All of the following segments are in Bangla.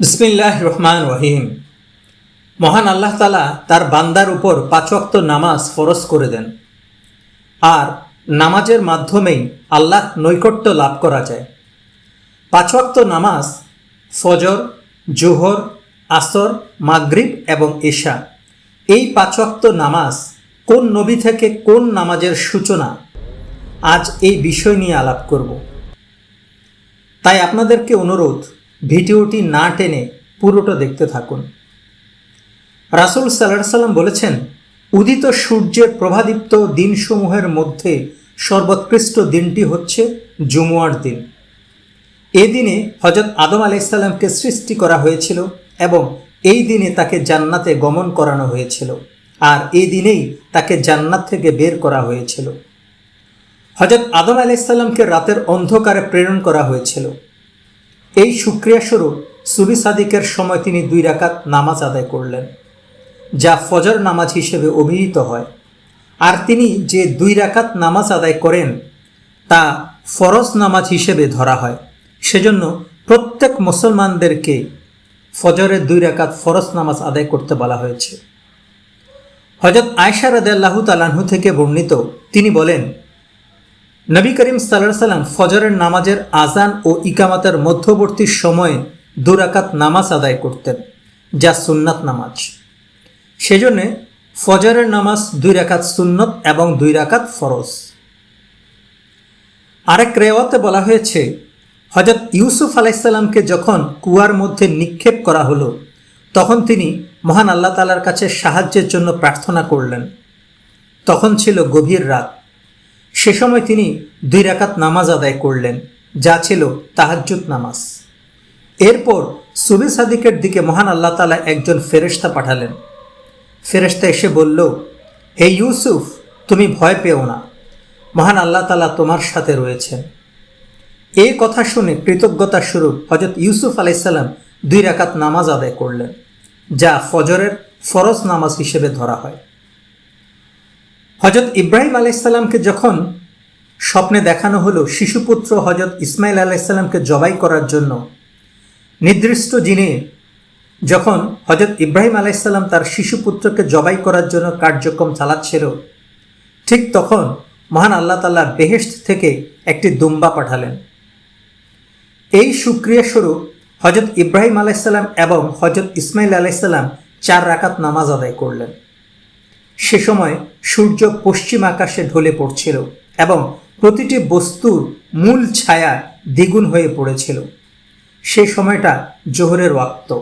বিসমিল্লাহ রহমান রহিম মহান আল্লাহ তালা তার বান্দার উপর পাঁচক্ত নামাজ ফরজ করে দেন। আর নামাজের মাধ্যমেই আল্লাহ নৈকট্য লাভ করা যায়। পাঁচক্ত নামাজ ফজর, জোহর, আসর, মাগরিব এবং এশা এই পাঁচক্ত নামাজ কোন নবী থেকে কোন নামাজের সূচনা? আজ এই বিষয় নিয়ে আলাপ করব। তাই আপনাদেরকে অনুরোধ ভিডিওটি না টেনে পুরোটা দেখতে থাকুন। রাসুল সাল্লাহ সাল্লাম বলেছেন, উদিত সূর্যের প্রভাদীপ্ত দিনসমূহের মধ্যে সর্বোৎকৃষ্ট দিনটি হচ্ছে জুমুয়ার দিন। এ দিনে হজরত আদম আলাইসাল্লামকে সৃষ্টি করা হয়েছিল এবং এই দিনে তাকে জান্নাতে গমন করানো হয়েছিল আর এই দিনেই তাকে জান্নাত থেকে বের করা হয়েছিল। হজরত আদম আলাইসাল্লামকে রাতের অন্ধকারে প্রেরণ করা হয়েছিল। এই সুক্রিয়াস্বরূপ সুবি সাদিকের সময় তিনি দুই রাকাত নামাজ আদায় করলেন, যা ফজর নামাজ হিসেবে অভিহিত হয়। আর তিনি যে দুই রাকাত নামাজ আদায় করেন, তা ফরজ নামাজ হিসেবে ধরা হয়। সেজন্য প্রত্যেক মুসলমানদেরকে ফজরের দুই রাকাত ফরজ নামাজ আদায় করতে বলা হয়েছে। হজরত আয়সা রাদাল্লাহু তালাহু থেকে বর্ণিত তিনি বলেন নবী করিম সাল্লাহ সাল্লাম ফজরের নামাজের আজান ও ইকামাতের মধ্যবর্তী সময়ে দুরাকাত নামাজ আদায় করতেন, যা সুন্নাত নামাজ। সেজন্যে ফজরের নামাজ দুই রাকাত সুন্নত এবং দুই রাকাত ফরজ। আরেক রেওয়াতে বলা হয়েছে হজরত ইউসুফ আলাইসাল্লামকে যখন কুয়ার মধ্যে নিক্ষেপ করা হলো, তখন তিনি মহান আল্লাহ তালার কাছে সাহায্যের জন্য প্রার্থনা করলেন। তখন ছিল গভীর রাত। সে সময় তিনি দুই রাকাত নামাজ আদায় করলেন, যা ছিল তাহাজ্জুদ নামাজ। এরপর সুবি সাদিকের দিকে মহান আল্লাহ তালা একজন ফেরেস্তা পাঠালেন। ফেরেস্তা এসে বলল, হে ইউসুফ, তুমি ভয় পেও না। মহান আল্লাহ তালা তোমার সাথে রয়েছেন। এই কথা শুনে কৃতজ্ঞতা স্বরূপ হজরত ইউসুফ আলাইসাল্লাম দুই রাকাত নামাজ আদায় করলেন, যা ফজরের ফরজ নামাজ হিসেবে ধরা হয়। হজরত ইব্রাহিম আলাইসাল্লামকে যখন স্বপ্নে দেখানো হলো শিশুপুত্র হজরত ইসমাইল আলাইসাল্লামকে জবাই করার জন্য, নির্দিষ্ট দিনে যখন হজরত ইব্রাহিম আলাইসাল্লাম তার শিশুপুত্রকে জবাই করার জন্য কার্যক্রম চালাচ্ছিল, ঠিক তখন মহান আল্লাহ তাল্লাহ বেহেস্ট থেকে একটি দুম্বা পাঠালেন। এই সুক্রিয়া স্বরূপ হজরত ইব্রাহিম আলাইসাল্লাম এবং হজরত ইসমাইল আলাইসাল্লাম চার রাকাত নামাজ আদায় করলেন। সে সময় সূর্য পশ্চিম আকাশে ঢলে পড়ছিল এবং প্রতিটি বস্তুর মূল ছায়া দ্বিগুণ হয়ে পড়েছিল। সে সময়টা জোহরের ওয়াক্ত।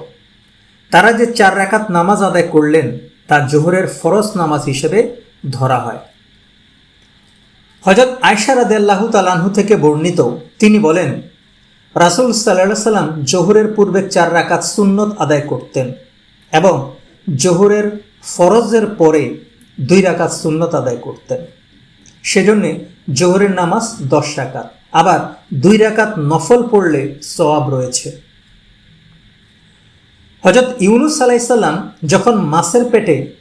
তারা যে চার রাকাত নামাজ আদায় করলেন, তা জোহরের ফরজ নামাজ হিসেবে ধরা হয়। হজরত আয়সার আদাল্লাহু তালাহু থেকে বর্ণিত, তিনি বলেন, রাসুল সাল্লাহ সাল্লাম জোহরের পূর্বে চার রাকাত সুন্নত আদায় করতেন এবং জোহরের ফরজের পরে দুই রাকাত সুন্নত আদায় করতেন। সেজন্যে জোহরের নামাজ দশ রাকাত, আবার দুই রাকাত নফল পড়লে সওয়াব রয়েছে। হজরত ইউনুস আলাইসাল্লাম যখন মাসের পেটে,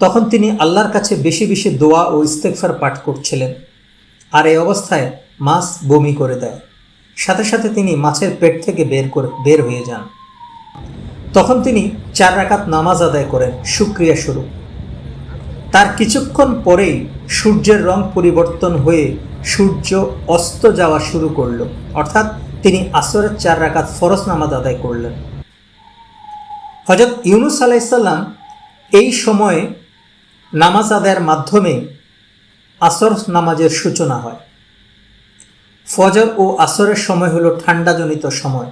তখন তিনি আল্লাহর কাছে বেশি বেশি দোয়া ও ইস্তেকফার পাঠ করছিলেন আর এই অবস্থায় মাছ বমি করে দেয়। সাথে সাথে তিনি মাছের পেট থেকে বের করে, বের হয়ে যান। তখন তিনি চার রাকাত নামাজ আদায় করেন, সুক্রিয়া শুরু। তার কিছুক্ষণ পরেই সূর্যের রং পরিবর্তন হয়ে সূর্য অস্ত যাওয়া শুরু করল। অর্থাৎ তিনি আসরের চার রাকাত ফরজ নামাজ আদায় করলেন। হজরত ইউনুস আলাইসাল্লাম এই সময়ে নামাজ আদায়ের মাধ্যমে আসর নামাজের সূচনা হয়। ফজর ও আসরের সময় হলো ঠান্ডাজনিত সময়।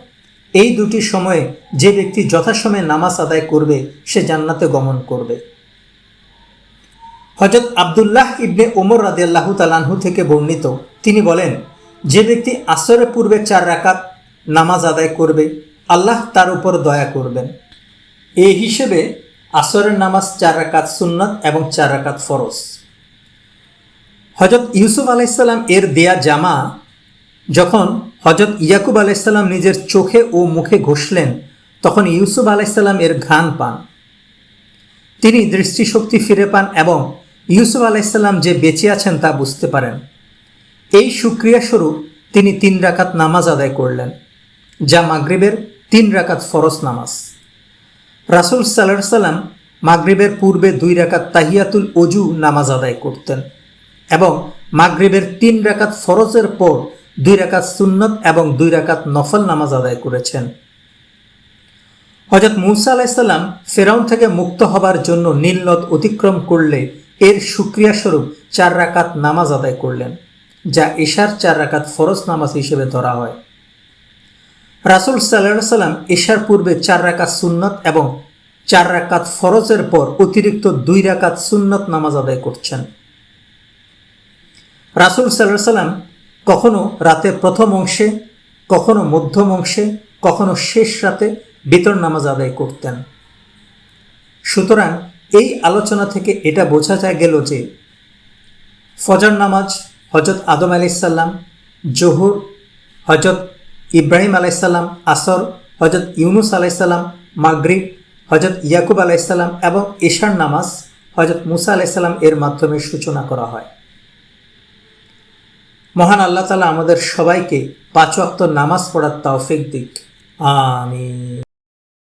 এই দুটি সময়ে যে ব্যক্তি যথাসময়ে নামাজ আদায় করবে, সে জান্নাতে গমন করবে। হজরত আবদুল্লাহ ইবনে ওমর রাদিয়াল্লাহু তালানহু থেকে বর্ণিত, তিনি বলেন, যে ব্যক্তি আসরের পূর্বে চার রাকাত নামাজ আদায় করবে, আল্লাহ তার উপর দয়া করবেন। এই হিসেবে আসরের নামাজ চার রাকাত সুন্নত এবং চার রাকাত ফরজ। হজরত ইউসুফ আলাইসাল্লাম এর দেয়া জামা যখন হজরত ইয়াকুব আলাইসাল্লাম নিজের চোখে ও মুখে ঘষলেন, তখন ইউসুফ আলাইসাল্লাম এর ঘ্রাণ পান। তিনি দৃষ্টিশক্তি ফিরে পান এবং ইউসুফ আলাইসাল্লাম যে বেঁচে আছেন তা বুঝতে পারেন। এই সুক্রিয়াস্বরূপ তিনি তিন রাকাত নামাজ আদায় করলেন, যা মাগরিবের তিন রাকাত ফরজ নামাজ। রাসুল সাল্লাহ সাল্লাম মাগরিবের পূর্বে দুই রাকাত তাহিয়াতুল অজু নামাজ আদায় করতেন এবং মাগরিবের তিন রাকাত ফরজের পর দুই রাকাত সুন্নত এবং দুই রাকাত নফল নামাজ আদায় করেছেন। হজরত মুসা আলাইসাল্লাম ফেরাউন থেকে মুক্ত হবার জন্য নীলনদ অতিক্রম করলে এর স্বরূপ চার রাকাত নামাজ আদায় করলেন, যা ঈশার চার রাকাত ফরজ নামাজ হিসেবে ধরা হয়। রাসুল সাল্লাহ সাল্লাম ঈশার পূর্বে চার রাকাত সুন্নত এবং চার রাকাত ফরজের পর অতিরিক্ত দুই রাকাত সুন্নত নামাজ আদায় করছেন। রাসুল সাল্লাহ সাল্লাম কখনো রাতের প্রথম অংশে, কখনো মধ্যম অংশে, কখনো শেষ রাতে বিতর নামাজ আদায় করতেন। সুতরাং এই আলোচনা থেকে এটা বোঝা যায় গেল যে ফজর নামাজ হজরত আদম আলাইসাল্লাম জহুর হজরত ইব্রাহিম আলাইসাল্লাম আসর হজরত ইউনুস আলাইসাল্লাম মাগরিব হজরত ইয়াকুব আলাইসাল্লাম এবং ঈশার নামাজ হজরত মুসা আলাইসাল্লাম এর মাধ্যমে সূচনা করা হয়। মহান আল্লাহ তালা আমাদের সবাইকে পাঁচ অক্ত নামাজ পড়ার তৌফিক দিক। আমিন।